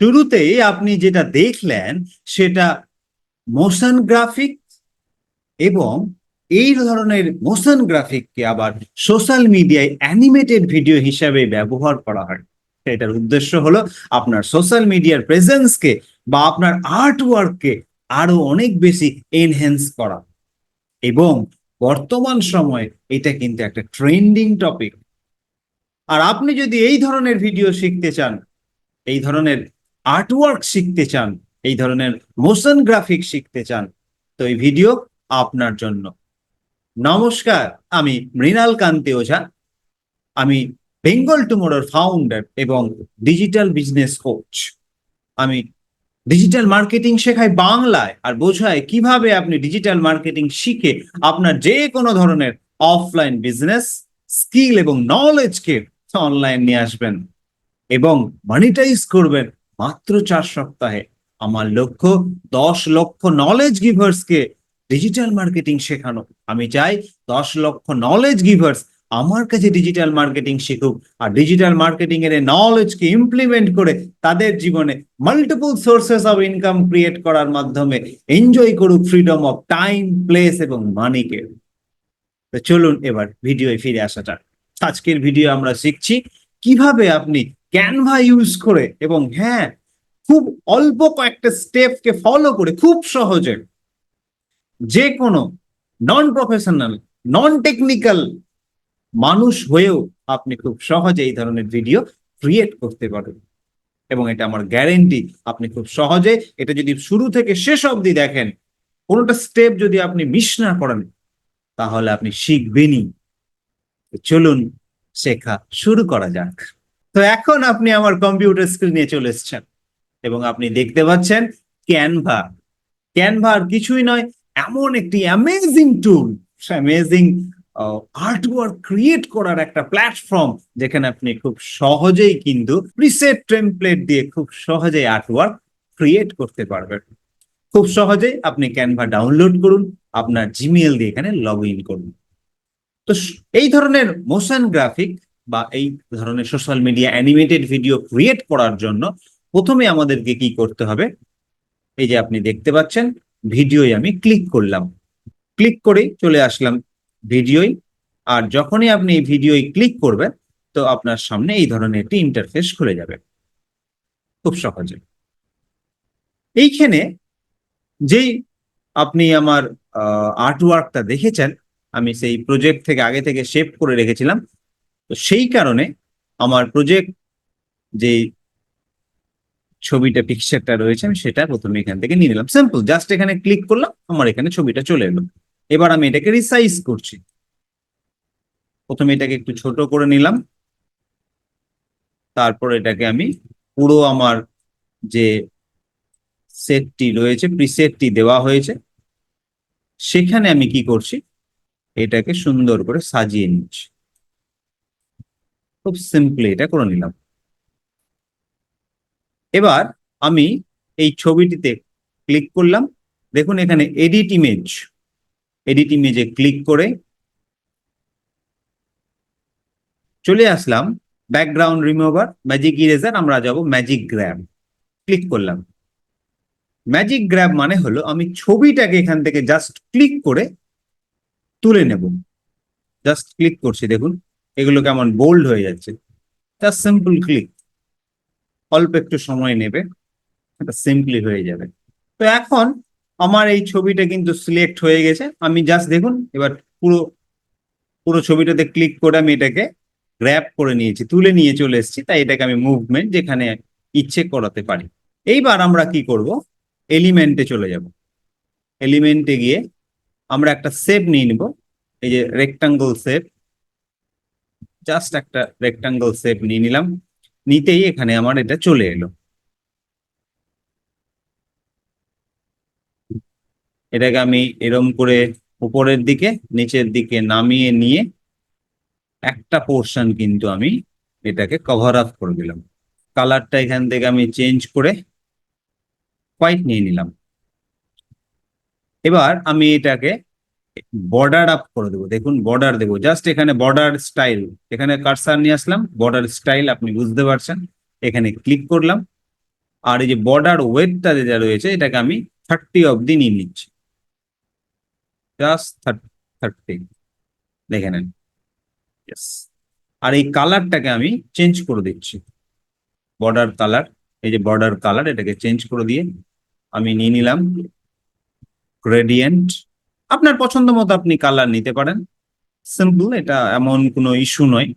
শুরুতেই আপনি যেটা দেখলেন সেটা মোশন গ্রাফিক এবং এই ধরনের মোশন গ্রাফিককে আবার সোশ্যাল মিডিয়ায় অ্যানিমেটেড ভিডিও হিসাবে ব্যবহার করা হয়। এটার উদ্দেশ্য হলো আপনার সোশ্যাল মিডিয়ার প্রেজেন্সকে বা আপনার আর্ট ওয়ার্ককে আরও অনেক বেশি এনহ্যান্স করা। এবং বর্তমান সময়ে এটা কিন্তু একটা ট্রেন্ডিং টপিক। আর আপনি যদি এই ধরনের ভিডিও শিখতে চান, এই ধরনের আর্টওয়ার্ক শিখতে চান, এই ধরনের মোশন গ্রাফিক শিখতে চান, তো এই ভিডিও আপনার জন্য। নমস্কার, আমি মৃণাল কান্তি ওঝা। আমি বেঙ্গল টুমোরোর ফাউন্ডার এবং ডিজিটাল বিজনেস কোচ আমি ডিজিটাল মার্কেটিং শেখাই বাংলায় আর বোঝায় কীভাবে আপনি ডিজিটাল মার্কেটিং শিখে আপনার যে কোনো ধরনের অফলাইন বিজনেস স্কিল এবং নলেজকে অনলাইন নিয়ে আসবেন এবং মনিটাইজ করবেন। মাত্র চার সপ্তাহে আমার লক্ষ্য, দশ লক্ষ নলেজ গিভার্সকে ডিজিটাল মার্কেটিং শেখানো। আমি চাই দশ লক্ষ নলেজ গিভার্স আমার কাছে ডিজিটাল মার্কেটিং শিখুক আর ডিজিটাল মার্কেটিং এর নলেজকে ইমপ্লিমেন্ট করে তাদের জীবনে multiple sources of income create করার মাধ্যমে এনজয় করুক ফ্রিডম অফ টাইম প্লেস এবং মানিকে তো চলুন এবার ভিডিওয় ফিরে আসা যাক। আজকের ভিডিও আমরা শিখছি কীভাবে আপনি ক্যানভা ইউজ করে এবং হ্যাঁ খুব অল্প কয়েকটা স্টেপকে ফলো করে খুব সহজে যে কোনো নন প্রফেশনাল নন টেকনিক্যাল মানুষ হয়েও আপনি খুব সহজে এই ধরনের ভিডিও ক্রিয়েট করতে পারেন এবং এটা আমার গ্যারেন্টি আপনি খুব সহজে এটা যদি শুরু থেকে শেষ অবধি দেখেন, কোনোটা স্টেপ যদি আপনি মিস না করেন, তাহলে আপনি শিখবেনই। চলুন, শেখা শুরু করা যাক। তো এখন আপনি আমার কম্পিউটার স্ক্রিনে চলে এসেছেন এবং আপনি দেখতে পাচ্ছেন ক্যানভা ক্যানভা আর কিছুই নয়, এমন একটি amazing tool amazing art work create করার একটা প্ল্যাটফর্ম যেখানে আপনি খুব সহজেই কিন্তু প্রিসেট টেমপ্লেট দিয়ে খুব সহজেই আর্ট ওয়ার্ক ক্রিয়েট করতে পারবেন। খুব সহজেই আপনি ক্যানভা ডাউনলোড করুন, আপনার জিমেল দিয়ে এখানে লগ ইন করুন। তো এই ধরনের মোশন গ্রাফিক বা এই ধরনের social media animated video create করার জন্য প্রথমে আমাদেরকে কি করতে হবে? এই যে আপনি দেখতে পাচ্ছেন ভিডিওয় আমি ক্লিক করলাম। ক্লিক করে চলে আসলাম ভিডিওই আর যখনই আপনি এই ভিডিওয় ক্লিক করবেন, তো আপনার সামনে এই ধরনের একটি ইন্টারফেস খুলে যাবে। খুব সহজে। এইখানে যেই আপনি আমার আর্ট ওয়ার্কটা দেখেছেন, আমি সেই প্রজেক্ট থেকে আগে থেকে সেভ করে রেখেছিলাম তো সেই কারণে আমার প্রজেক্ট যে ছবিটা পিকচারটা রয়েছে, আমি সেটা প্রথমে এখান থেকে নিয়ে নিলাম। সিম্পল জাস্ট এখানে ক্লিক করলাম, আমার এখানে ছবিটা চলে এলো। এবার আমি এটাকে রিসাইজ করছি। প্রথমে এটাকে একটু ছোট করে নিলাম। তারপর এটাকে আমি পুরো আমার যে সেটটি রয়েছে প্রিসেটটি দেওয়া হয়েছে, সেখানে আমি কি করছি? এটাকে সুন্দর করে সাজিয়ে নিচ্ছি। খুব সিম্পলি এটা করে নিলাম। এবার আমি এই ছবিটিতে ক্লিক করলাম। দেখুন এখানে এডিট ইমেজ এডিট ইমেজে ক্লিক করে চলে আসলাম ব্যাকগ্রাউন্ড রিমুভার ম্যাজিক ইরেজার আমরা যাব ম্যাজিক গ্র্যাব ক্লিক করলাম। ম্যাজিক গ্র্যাব মানে হলো আমি ছবিটাকে এখান থেকে জাস্ট ক্লিক করে তুলে নেব। জাস্ট ক্লিক করছি, দেখুন। এগুলো কেমন বোল্ড হয়ে যাচ্ছে? জাস্ট সিম্পল ক্লিক অল্প একটু সময় নেবে, এটা সিম্পলি হয়ে যাবে। তো এখন আমার এই ছবিটা কিন্তু সিলেক্ট হয়ে গেছে। আমি জাস্ট দেখুন, এবার পুরো পুরো ছবিটাতে ক্লিক করে আমি এটাকে গ্র্যাব করে নিয়েছি, তুলে নিয়ে চলে এসেছি। তাই এটাকে আমি মুভমেন্ট যেখানে ইচ্ছে করাতে পারি। এইবার আমরা কি করব? এলিমেন্টে চলে যাব। এলিমেন্টে গিয়ে আমরা একটা সেপ নিয়ে নিব। এই যে রেক্টাঙ্গল শেপ জাস্ট একটা রেক্টাঙ্গল শেপ নিয়ে নিলাম। নিতেই এখানে আমার এটা চলে এলো। এটাকে আমি এরম করে উপরের দিকে, নিচের দিকে নামিয়ে নিয়ে একটা পোর্শন কিন্তু আমি এটাকে কভার আপ করে দিলাম। কালারটা এখান থেকে আমি চেঞ্জ করে হোয়াইট নিয়ে নিলাম। এবার আমি এটাকে বর্ডার আপ করে দেবো। দেখুন বর্ডার দেবো। জাস্ট এখানে বর্ডার স্টাইল এখানে কারসার নিয়ে আসলাম বর্ডার স্টাইল আপনি বুঝতে পারছেন। এখানে ক্লিক করলাম। আর এই যে বর্ডার ওয়েটটা যেটা রয়েছে, এটাকে আমি থার্টি অবধি নিয়ে নিচ্ছি। জাস্ট থার্টি দেখে নেন। আর এই কালারটাকে আমি চেঞ্জ করে দিচ্ছি। বর্ডার কালার এই যে বর্ডার কালার এটাকে চেঞ্জ করে দিয়ে আমি নিয়ে নিলাম। গ্রেডিয়েন্ট আপনার পছন্দ মতো আপনি কালার নিতে পারেন। সিম্পল এটা এমন কোনো ইস্যু নয়।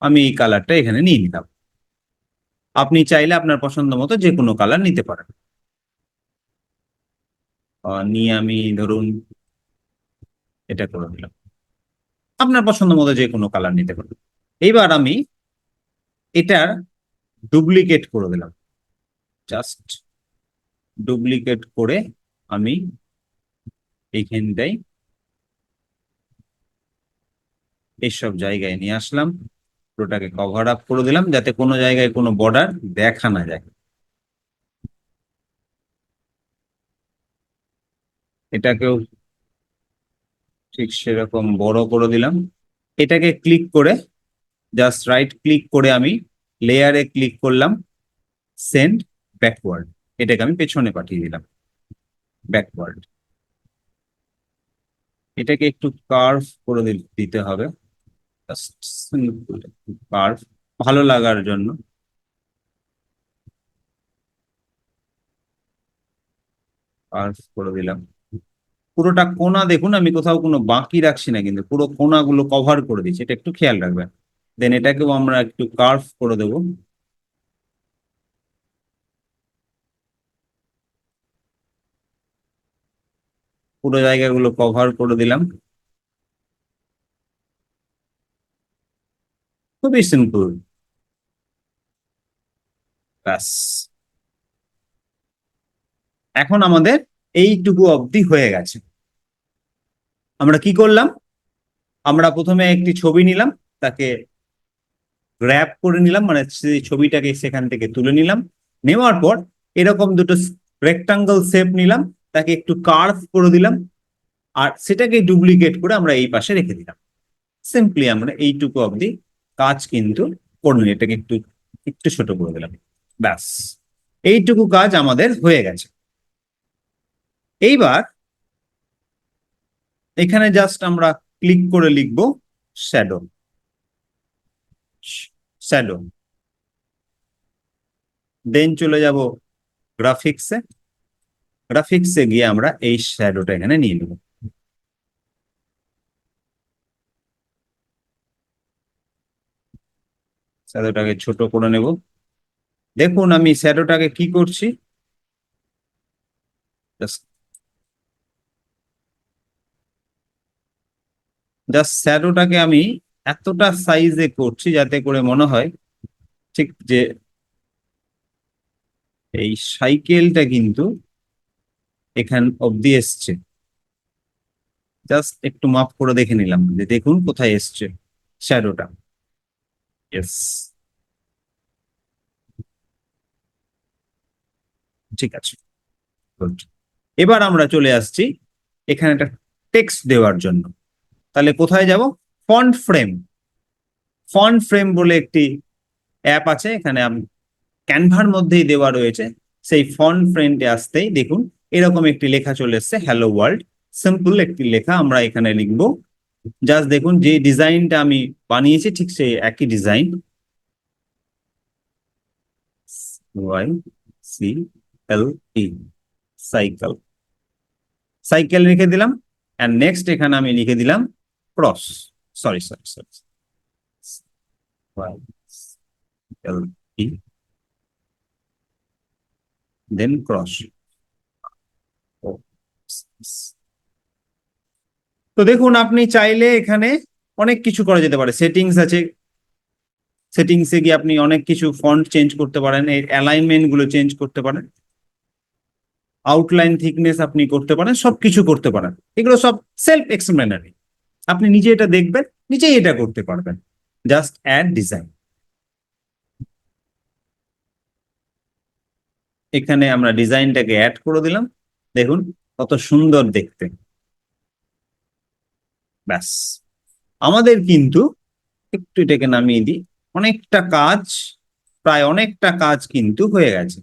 আমি এই কালারটা এখানে নিয়ে নিলাম। আপনি চাইলে আপনার পছন্দ মতো যে কোনো কালার নিতে পারেন। নিয়ে আমি ধরুন এটা করে দিলাম। আপনার পছন্দ মতো যে কোনো কালার নিতে পারেন। এইবার আমি এটার ডুপ্লিকেট করে দিলাম। জাস্ট ডুপ্লিকেট করে আমি এইখানটাই এইসব জায়গায় নিয়ে আসলাম। পুরোটাকে কভার আপ করে দিলাম যাতে কোনো জায়গায় কোনো বর্ডার দেখা না যায়। এটাকেও ঠিক সেরকম বড় করে দিলাম। এটাকে ক্লিক করে জাস্ট রাইট ক্লিক করে আমি লেয়ারে ক্লিক করলাম সেন্ড ব্যাকওয়ার্ড এটাকে আমি পেছনে পাঠিয়ে দিলাম ব্যাকওয়ার্ড এটাকে একটু কার্ভ করে দিতে হবে। কার্ভ ভালো লাগার জন্য। কার্ভ করে দিলাম। পুরোটা কোনা দেখুন, আমি কোথাও কোনো বাকি রাখছি না কিন্তু পুরো কোনাগুলো কভার করে দিচ্ছি, এটা একটু খেয়াল রাখবেন। দেন এটাকেও আমরা একটু কার্ভ করে দেব। পুরো জায়গাগুলো কভার করে দিলাম। খুবই সিম্পল ব্যাস। এখন আমাদের এইটুকু অবধি হয়ে গেছে। আমরা কি করলাম? আমরা প্রথমে একটি ছবি নিলাম, তাকে গ্র্যাব করে নিলাম মানে সেই ছবিটাকে সেখান থেকে তুলে নিলাম। নেওয়ার পর এরকম দুটো রেক্টাঙ্গল শেপ নিলাম। তাকে একটু কার্ভ করে দিলাম আর সেটাকে ডুপ্লিকেট করে আমরা এই পাশে রেখে দিলাম। সিম্পলি আমরা এইটুকু অবধি কাজ কিন্তু করে নিই এটাকে একটু একটু ছোট করে দিলাম। ব্যাস, এইটুকু কাজ আমাদের হয়ে গেছে। এইবার এখানে জাস্ট আমরা ক্লিক করে লিখব শ্যাডো শ্যাডো দেন চলে যাব গ্রাফিক্সে গ্রাফিক্সে গিয়ে আমরা এই শ্যাডোটা এখানে নিয়ে নেব। শ্যাডোটাকে ছোট করে নেব। দেখুন আমি শ্যাডোটাকে কি করছি? জাস্ট শ্যাডোটাকে আমি এতটা সাইজে করছি যাতে করে মনে হয় ঠিক যে এই সাইকেলটা কিন্তু এখান অব্দি এসছে। জাস্ট একটু মাপ করে দেখে নিলাম যে দেখুন কোথায় এসছে শ্যাডোটা ঠিক আছে। এবার আমরা চলে আসছি এখানে একটা টেক্সট দেওয়ার জন্য। তাহলে কোথায় যাব? ফন্ট ফ্রেম ফন্ট ফ্রেম বলে একটি অ্যাপ আছে, এখানে আমি ক্যানভার মধ্যেই দেওয়া রয়েছে। সেই ফন্ট ফ্রেমে আসতেই দেখুন এরকম একটি লেখা চলে এসছে হ্যালো ওয়ার্ল্ড সিম্পল একটি লেখা আমরা এখানে লিখব। জাস্ট দেখুন, যে ডিজাইনটা আমি বানিয়েছি, ঠিক সেই একই design. Y C L E cycle cycle লিখে দিলাম অ্যান্ড নেক্সট এখানে আমি লিখে দিলাম cross sorry sorry sorry then cross তো দেখুন, আপনি চাইলে এখানে অনেক কিছু করা যেতে পারে। সেটিংস আছে। সেটিংসে গিয়ে আপনি অনেক কিছু ফন্ট চেঞ্জ করতে পারেন। এর অ্যালাইনমেন্টগুলো চেঞ্জ করতে পারেন। আউটলাইন থিকনেস আপনি করতে পারেন। সব কিছু করতে পারেন। এগুলো সব সেলফ এক্সপ্লেনারি আপনি নিজে এটা দেখবেন, নিজেই এটা করতে পারবেন। জাস্ট অ্যাড ডিজাইন এখানে আমরা ডিজাইনটাকে অ্যাড করে দিলাম। দেখুন কত সুন্দর দেখতে। ব্যাস। আমাদের কিন্তু একটু এটাকে নামিয়ে দিই। অনেকটা কাজ, প্রায় অনেকটা কাজ কিন্তু হয়ে গেছে।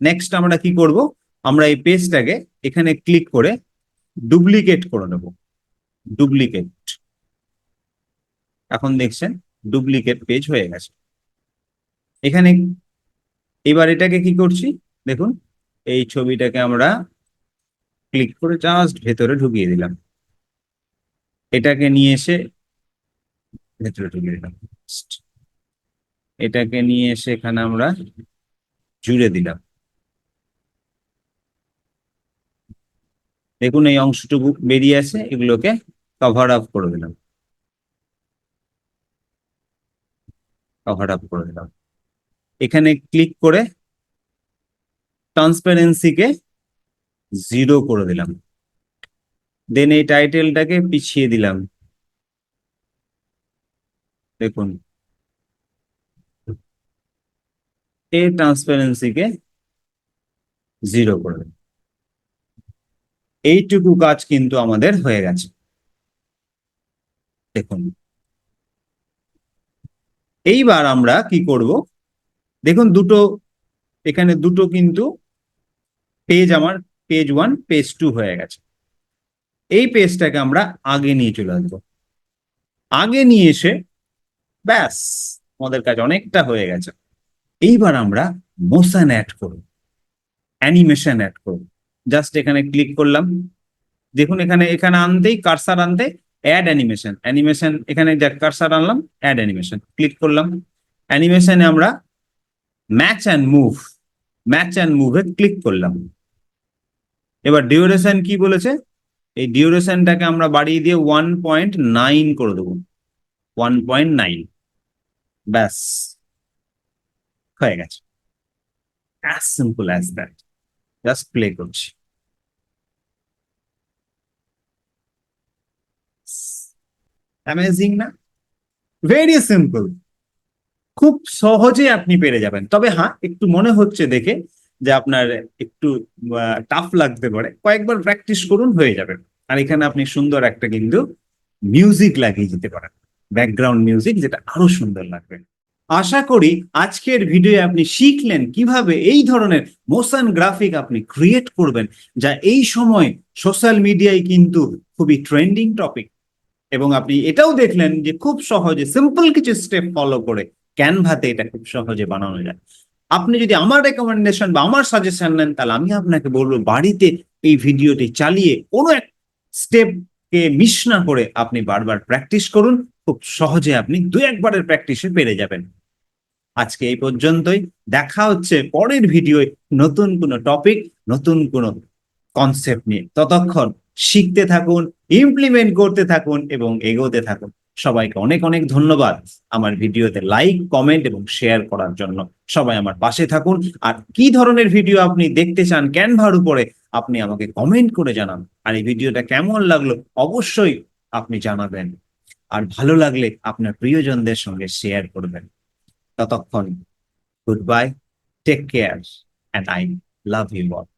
নেক্সট আমরা কি করব? আমরা এই পেজটাকে এখানে ক্লিক করে ডুপ্লিকেট করে নেব। ডুপ্লিকেট এখন দেখছেন ডুপ্লিকেট পেজ হয়ে গেছে। এখানে এবার এটাকে কি করছি? দেখুন, এই ছবিটাকে আমরা ক্লিক করে জাস্ট ভেতরে ঢুকিয়ে দিলাম। এটাকে নিয়ে এসে ভেতরে ঢুকিয়ে দিলাম। এটাকে নিয়ে এসে এখানে আমরা জুড়ে দিলাম। দেখুন এই অংশটুকু বেরিয়ে আছে এগুলোকে কভার আপ করে দিলাম। কভার আপ করে দিলাম। এখানে ক্লিক করে ট্রান্সপারেন্সিকে জিরো করে দিলাম। দেন এই টাইটেলটাকে পিছিয়ে দিলাম। দেখুন। এই ট্রান্সপারেন্সিকে জিরো করে দিলাম। এইটুকু কাজ কিন্তু আমাদের হয়ে গেছে। দেখুন। এইবার আমরা কি করব? দেখুন দুটো, এখানে দুটো কিন্তু পেজ আমার পেজ ওয়ান পেজ টু হয়ে গেছে। এই পেজটাকে আমরা আগে নিয়ে চলে আসব। আগে নিয়ে এসে ব্যাস, আমাদের কাজ অনেকটা হয়ে গেছে। এইবার আমরা মোশন অ্যাড করব। অ্যানিমেশন অ্যাড করব। জাস্ট এখানে ক্লিক করলাম। দেখুন এখানে এখানে আনতেই কারসার আনতে অ্যাড অ্যানিমেশন অ্যানিমেশন এখানে যা কারসার আনলাম অ্যাড অ্যানিমেশন ক্লিক করলাম। অ্যানিমেশনে আমরা match and move match and মুভে click করলাম। এবার ডিউরেশন কি বলেছে? এই ডিউরেশনটাকে আমরা বাড়িয়ে দিয়ে ওয়ান পয়েন্ট নাইন করে দেবো। ওয়ান পয়েন্ট নাইন ব্যাস। হয়ে গেছে। As simple as just play করছি। অ্যামেজিং না? ভেরি সিম্পল খুব সহজে আপনি পেরে যাবেন। তবে হ্যাঁ একটু মনে হচ্ছে দেখে। যে আপনার একটু টাফ লাগতে পারে, কয়েকবার প্র্যাকটিস করুন, হয়ে যাবে। আর এখানে আপনি সুন্দর একটা কিন্তু মিউজিক লাগিয়ে দিতে পারেন। ব্যাকগ্রাউন্ড মিউজিক যেটা আরও সুন্দর লাগবে। আশা করি আজকের ভিডিও আপনি শিখলেন কীভাবে এই ধরনের মোশন গ্রাফিক আপনি ক্রিয়েট করবেন, যা এই সময় সোশ্যাল মিডিয়ায় কিন্তু খুবই ট্রেন্ডিং টপিক এবং আপনি এটাও দেখলেন যে খুব সহজে সিম্পল কিছু স্টেপ ফলো করে ক্যানভাতে এটা খুব সহজে বানানো যায়। আপনি যদি আমার রেকমেন্ডেশন বা আমার সাজেশন নেন, তাহলে আমি আপনাকে বলব বাড়িতে এই ভিডিওটি চালিয়ে কোনো এক স্টেপকে মিস না করে আপনি বারবার প্র্যাকটিস করুন। খুব সহজে আপনি দু একবারের প্র্যাকটিসে পেরে যাবেন। আজকে এই পর্যন্তই। দেখা হচ্ছে পরের ভিডিওয় নতুন কোনো টপিক নতুন কোনো কনসেপ্ট নিয়ে। ততক্ষণ শিখতে থাকুন ইমপ্লিমেন্ট করতে থাকুন এবং এগোতে থাকুন। সবাইকে অনেক অনেক ধন্যবাদ আমার ভিডিওতে লাইক কমেন্ট এবং শেয়ার করার জন্য। সবাই আমার পাশে থাকুন। আর কি ধরনের ভিডিও আপনি দেখতে চান ক্যানভার উপরে, আপনি আমাকে কমেন্ট করে জানান। আর এই ভিডিওটা কেমন লাগল অবশ্যই আপনি জানাবেন। আর ভালো লাগলে আপনার প্রিয়জনদের সঙ্গে শেয়ার করবেন। ততক্ষণ goodbye take care and I love you all